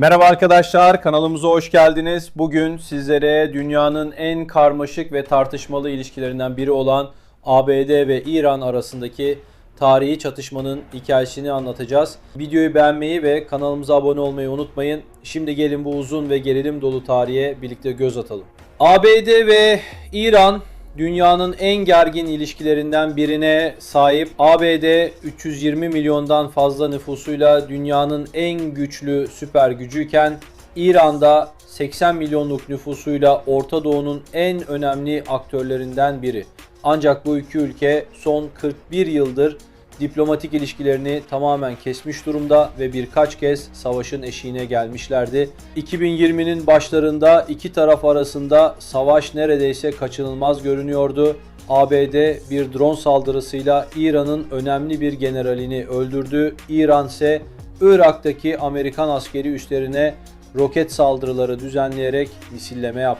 Merhaba arkadaşlar, kanalımıza hoş geldiniz. Bugün sizlere dünyanın en karmaşık ve tartışmalı ilişkilerinden biri olan ABD ve İran arasındaki tarihi çatışmanın hikayesini anlatacağız. Videoyu beğenmeyi ve kanalımıza abone olmayı unutmayın. Şimdi gelin bu uzun ve gerilim dolu tarihe birlikte göz atalım. ABD ve İran dünyanın en gergin ilişkilerinden birine sahip. ABD 320 milyondan fazla nüfusuyla dünyanın en güçlü süper gücüyken İran'da 80 milyonluk nüfusuyla Orta Doğu'nun en önemli aktörlerinden biri. Ancak bu iki ülke son 41 yıldır diplomatik ilişkilerini tamamen kesmiş durumda ve birkaç kez savaşın eşiğine gelmişlerdi. 2020'nin başlarında iki taraf arasında savaş neredeyse kaçınılmaz görünüyordu. ABD bir drone saldırısıyla İran'ın önemli bir generalini öldürdü. İran ise Irak'taki Amerikan askeri üslerine roket saldırıları düzenleyerek misilleme yaptı.